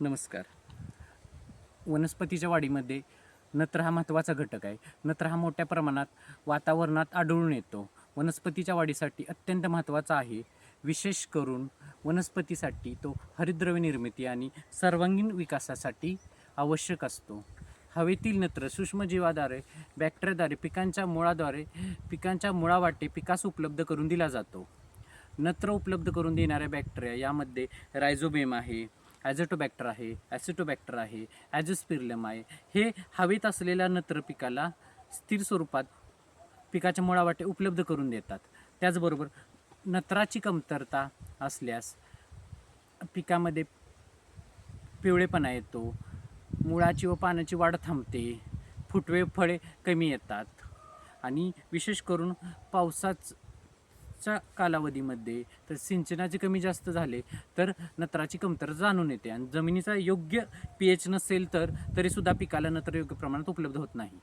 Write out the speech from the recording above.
नमस्कार. वनस्पतीच्या वाढीमध्ये नत्र हा महत्त्वाचा घटक आहे. नत्र हा मोठ्या प्रमाणात वातावरणात आढळून येतो. वनस्पतीच्या वाढीसाठी अत्यंत महत्त्वाचा आहे. विशेष करून वनस्पतीसाठी तो हरिद्रव्य निर्मिती आणि सर्वांगीण विकासासाठी आवश्यक असतो. हवेतील नत्र सूक्ष्मजीवाद्वारे बॅक्टेरियाद्वारे पिकांच्या मुळाद्वारे पिकांच्या मुळावाटे पिकास उपलब्ध करून दिला जातो. नत्र उपलब्ध करून देणाऱ्या बॅक्टेरिया यामध्ये रायझोबेम आहे. ॲझोटोबॅक्टर आहे ॲसिटोबॅक्टर आहे ॲझोस्पिरलम आहे हे हवेत असलेल्या नत्र पिकाला स्थिर स्वरूपात पिकाच्या मुळावाटे उपलब्ध करून देतात. त्याचबरोबर नत्राची कमतरता असल्यास पिकामध्ये पिवळेपणा येतो मुळाची व पानाची वाढ थांबते फुटवे फळे कमी येतात आणि विशेष करून च्या कालावधीमध्ये तर सिंचनाचे कमी जास्त झाले तर नत्राची कमतरता जाणून येते. आणि जमिनीचा योग्य पी एच नसेल तर तरीसुद्धा पिकाला नत्र योग्य प्रमाणात उपलब्ध होत नाही.